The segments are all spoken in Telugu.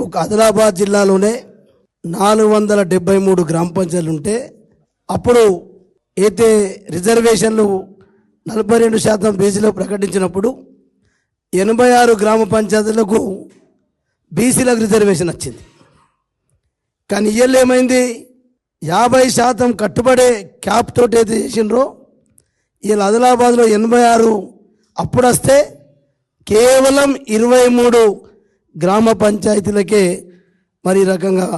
ఒక ఆదిలాబాద్ జిల్లాలోనే నాలుగు వందల డెబ్బై మూడు గ్రామ పంచాయతీలు ఉంటే అప్పుడు అయితే రిజర్వేషన్లు నలభై రెండు శాతం బీసీలో ప్రకటించినప్పుడు ఎనభై ఆరు గ్రామ పంచాయతీలకు బీసీలకు రిజర్వేషన్ వచ్చింది. కానీ ఇయ్యలు ఏమైంది? యాభై శాతం కట్టుబడే క్యాప్ తోటి అయితే చేసిండ్రో వీళ్ళు ఆదిలాబాద్లో ఎనభై ఆరు అప్పుడు వస్తే కేవలం ఇరవై మూడు గ్రామ పంచాయతీలకే మరి రకంగా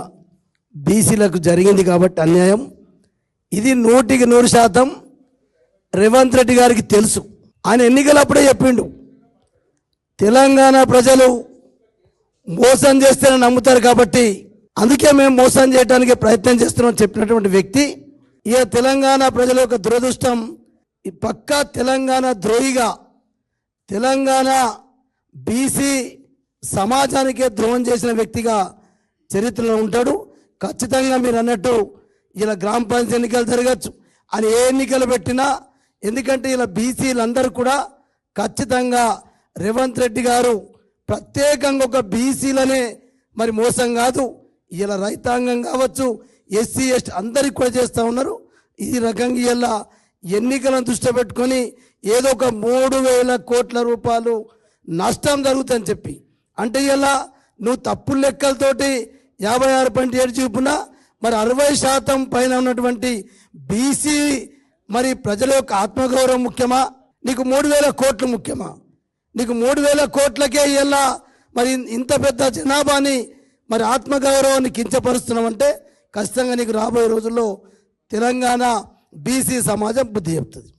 బీసీలకు జరిగింది కాబట్టి అన్యాయం. ఇది నూటికి నూరు శాతం రేవంత్ రెడ్డి గారికి తెలుసు. ఆయన ఎన్నికలప్పుడే చెప్పిండు తెలంగాణ ప్రజలు మోసం చేస్తేనే నమ్ముతారు కాబట్టి అందుకే మేము మోసం చేయడానికి ప్రయత్నం చేస్తున్నాం చెప్పినటువంటి వ్యక్తి. ఇక తెలంగాణ ప్రజల యొక్క దురదృష్టం ఈ పక్కా తెలంగాణ ద్రోహిగా తెలంగాణ బీసీ సమాజానికే ద్రోహం చేసిన వ్యక్తిగా చరిత్రలో ఉంటాడు. ఖచ్చితంగా మీరు అన్నట్టు ఇలా గ్రామ పంచాయతీ ఎన్నికలు జరగచ్చు అని ఏ ఎన్నికలు పెట్టినా ఎందుకంటే ఇలా బీసీలందరూ కూడా ఖచ్చితంగా రేవంత్ రెడ్డి గారు ప్రత్యేకంగా ఒక బీసీలనే మరి మోసం కాదు. ఇలా రైతాంగం కావచ్చు ఎస్సీ ఎస్టీ అందరికి కూడా చేస్తూ ఉన్నారు. ఈ రకంగా ఇలా ఎన్నికలను దృష్టి పెట్టుకొని ఏదో ఒక మూడు వేల కోట్ల రూపాయలు నష్టం జరుగుతుందని చెప్పి అంటే ఇలా నువ్వు తప్పు లెక్కలతోటి యాభై ఆరు పాయింట్ ఏడు చూపున మరి అరవై శాతం పైన ఉన్నటువంటి బీసీ మరి ప్రజల యొక్క ఆత్మగౌరవం ముఖ్యమా? నీకు మూడు వేల కోట్లు ముఖ్యమా? నీకు మూడు వేల కోట్లకే ఇలా మరి ఇంత పెద్ద జనాభాని మరి ఆత్మగౌరవాన్ని కించపరుస్తున్నామంటే ఖచ్చితంగా నీకు రాబోయే రోజుల్లో తెలంగాణ బీసీ సమాజం బుద్ధి చెప్తుంది.